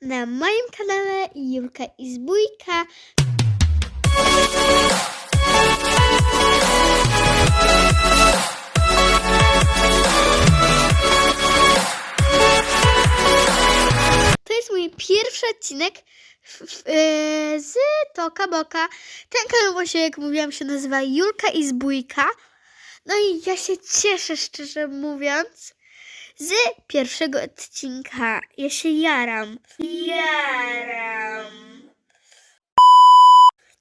na moim kanale Julka i Zbójka. To jest mój pierwszy odcinek yy, z Toka Boka. Ten kanał właśnie, jak mówiłam, się nazywa Julka i Zbójka. No i ja się cieszę, szczerze mówiąc, z pierwszego odcinka. Ja się jaram. Jaram.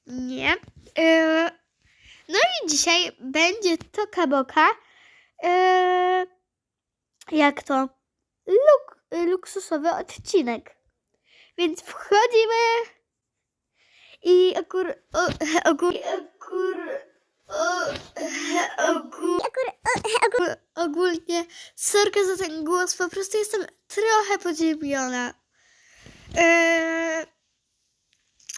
Nie. Yy, no i dzisiaj będzie Toka Boka. Yy, jak to? Luk, luksusowy odcinek. Więc wchodzimy i akur... O, akur... Akur... O, akur... Akur... Ogólnie, sorka za ten głos, po prostu jestem trochę podziemiona. Eee...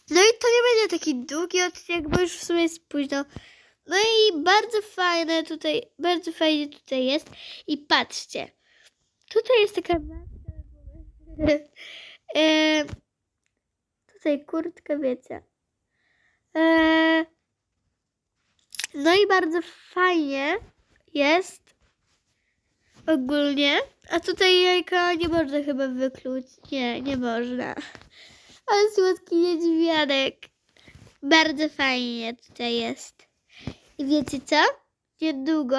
No i to nie będzie taki długi odcinek, bo już w sumie jest późno. No i bardzo fajne tutaj, bardzo fajnie tutaj jest. I patrzcie, tutaj jest taka eee, tutaj kurtka, wiecie. Eee, no i bardzo fajnie jest ogólnie. A tutaj jajka nie można chyba wykluć. Nie, nie można. Ale słodki niedźwiadek. Bardzo fajnie tutaj jest. I wiecie co? Niedługo,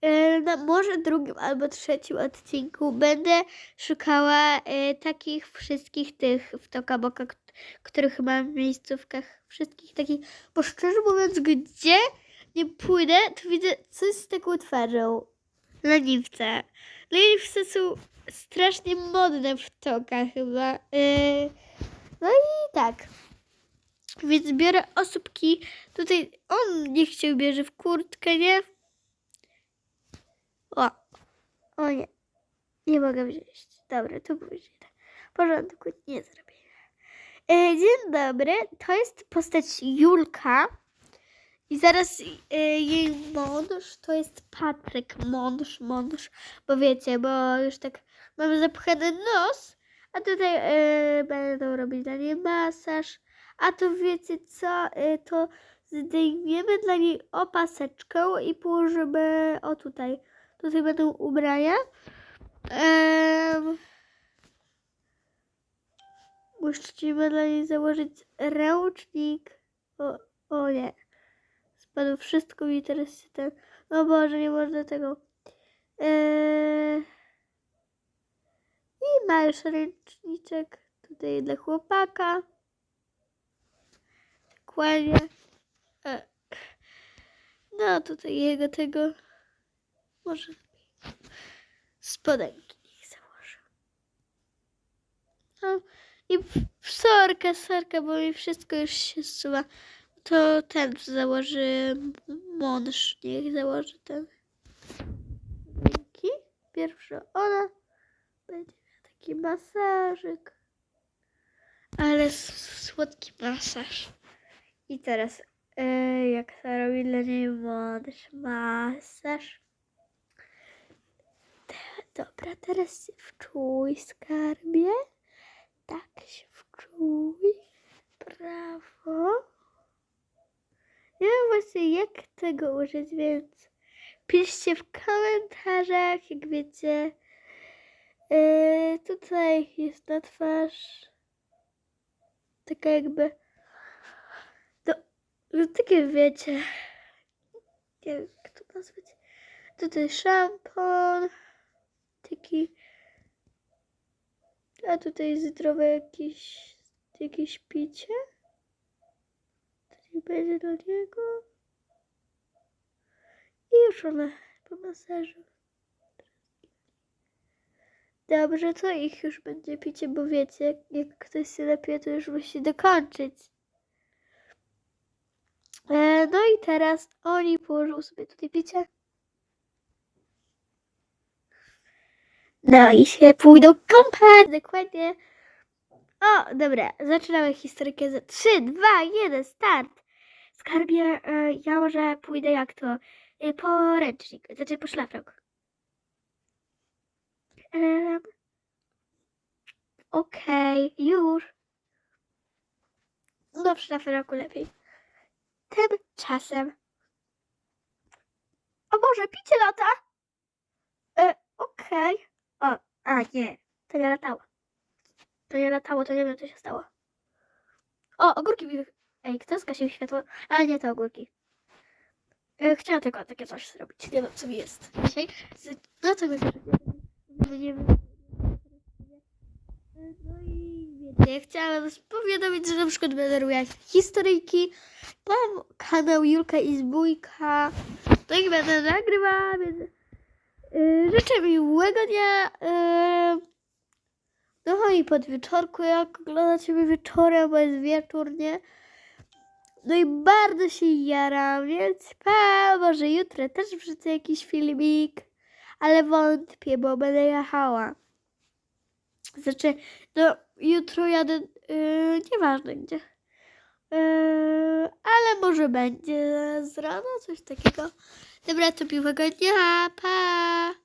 e, na może drugim albo trzecim odcinku będę szukała e, takich wszystkich tych w Tokaboka, k- których mam w miejscówkach. Wszystkich takich, bo szczerze mówiąc, gdzie nie pójdę, to widzę coś z taką twarzą. Leniwce. Leniwce są strasznie modne w Toka chyba. Yy, no i tak. Więc biorę osóbki. Tutaj on niech się ubierze w kurtkę, nie? O. O nie. Nie mogę wziąć. Dobra, to później. porządku, nie zrobię. E, dzień dobry. To jest postać Julka. I zaraz e, jej mąż to jest Patryk. Mąż, mąż. Bo wiecie, bo już tak mam zapchany nos. A tutaj e, będą robić dla niej masaż. A to wiecie co? E, to zdejmiemy dla niej opaseczkę i położymy o tutaj. Tutaj będą ubrania. Musimy dla niej założyć ręcznik. O, o nie. Spadło wszystko i teraz się ten... O Boże, nie można tego. Eee... I ma już ręczniczek tutaj dla chłopaka. Dokładnie. E. No tutaj jego tego. Może spodenki niech założę. No i sorka, sorka, bo mi wszystko już się zsuwa. To ten założy mąż, niech założy ten. Dzięki. Pierwsza ona będzie miała taki masażyk. Ale słodki masaż. I teraz, e, jak to robi dla niej mąż masaż. Dobra, teraz się wczuj, skarbie. Tak się wczuj. Brawo. Nie wiem właśnie jak tego użyć, więc piszcie w komentarzach, jak wiecie. Yy, tutaj jest na twarz taka jakby no, no takie wiecie jak to nazwać tutaj szampon taki a tutaj zdrowe jakieś jakieś picie będzie dla niego i już ona po masażu Dobrze, to ich już będzie picie, bo wiecie, jak, jak ktoś się napije, to już musi dokończyć. E, no i teraz oni położą sobie tutaj picie. No i się pójdą kąpać, dokładnie. O, dobra, zaczynamy historykę za 3, 2, 1, start. Skarbie, e, ja może pójdę jak to, e, po ręcznik, znaczy po szlafrok. Em, Okej, już. No w szlafroku lepiej. Tymczasem. O Boże, picie lata! E, okej. O, a nie, to nie latało. To nie latało, to nie wiem co się stało. O, ogórki mi... Ej, kto zgasił światło? A nie, to ogórki. E, chciałam tylko takie coś zrobić. Nie wiem, co mi jest dzisiaj. Z- No co mi nie. No i wiecie, chciałam powiadomić, że na przykład będę robiła historyjki. Mam kanał Julka i Zbójka. To ich będę nagrywała, więc yy, życzę miłego dnia. Yy, no i pod wieczorku, jak oglądacie mnie wieczorem, bo jest wieczór, nie? No i bardzo się jaram, więc pa, może jutro też wrzucę jakiś filmik, ale wątpię, bo będę jechała. Znaczy, no jutro jadę, yy, nieważne gdzie. Yy, ale może będzie z rana, coś takiego. Dobra, to miłego dnia, pa!